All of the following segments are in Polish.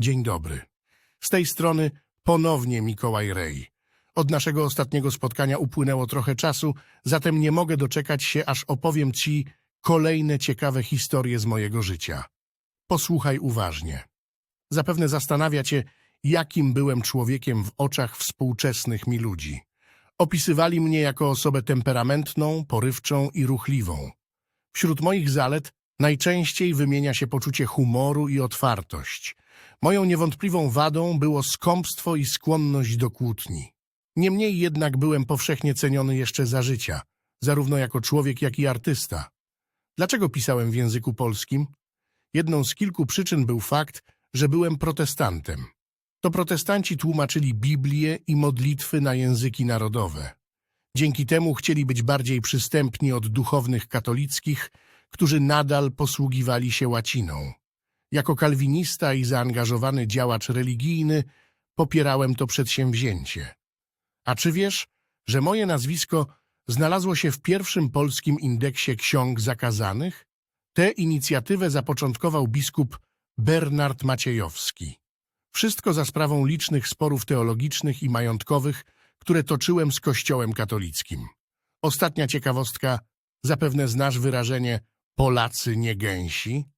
Dzień dobry. Z tej strony ponownie Mikołaj Rej. Od naszego ostatniego spotkania upłynęło trochę czasu, zatem nie mogę doczekać się, aż opowiem Ci kolejne ciekawe historie z mojego życia. Posłuchaj uważnie. Zapewne zastanawia Cię, jakim byłem człowiekiem w oczach współczesnych mi ludzi. Opisywali mnie jako osobę temperamentną, porywczą i ruchliwą. Wśród moich zalet najczęściej wymienia się poczucie humoru i otwartość. Moją niewątpliwą wadą było skąpstwo i skłonność do kłótni. Niemniej jednak byłem powszechnie ceniony jeszcze za życia, zarówno jako człowiek, jak i artysta. Dlaczego pisałem w języku polskim? Jedną z kilku przyczyn był fakt, że byłem protestantem. To protestanci tłumaczyli Biblię i modlitwy na języki narodowe. Dzięki temu chcieli być bardziej przystępni od duchownych katolickich, którzy nadal posługiwali się łaciną. Jako kalwinista i zaangażowany działacz religijny popierałem to przedsięwzięcie. A czy wiesz, że moje nazwisko znalazło się w pierwszym polskim indeksie ksiąg zakazanych? Tę inicjatywę zapoczątkował biskup Bernard Maciejowski. Wszystko za sprawą licznych sporów teologicznych i majątkowych, które toczyłem z Kościołem katolickim. Ostatnia ciekawostka, zapewne znasz wyrażenie Polacy nie gęsi?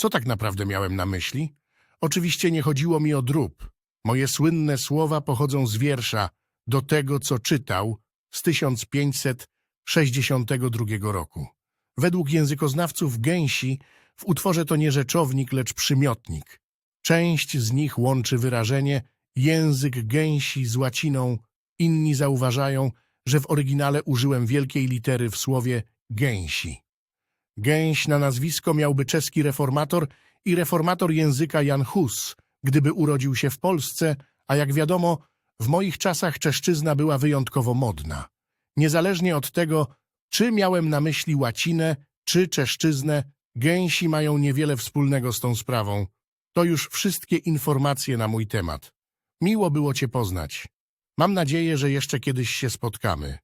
Co tak naprawdę miałem na myśli? Oczywiście nie chodziło mi o drób. Moje słynne słowa pochodzą z wiersza do tego, co czytał z 1562 roku. Według językoznawców gęsi w utworze to nie rzeczownik, lecz przymiotnik. Część z nich łączy wyrażenie język gęsi z łaciną, inni zauważają, że w oryginale użyłem wielkiej litery w słowie gęsi. Gęś na nazwisko miałby czeski reformator i reformator języka Jan Hus, gdyby urodził się w Polsce, a jak wiadomo, w moich czasach czeszczyzna była wyjątkowo modna. Niezależnie od tego, czy miałem na myśli łacinę, czy czeszczyznę, gęsi mają niewiele wspólnego z tą sprawą. To już wszystkie informacje na mój temat. Miło było Cię poznać. Mam nadzieję, że jeszcze kiedyś się spotkamy.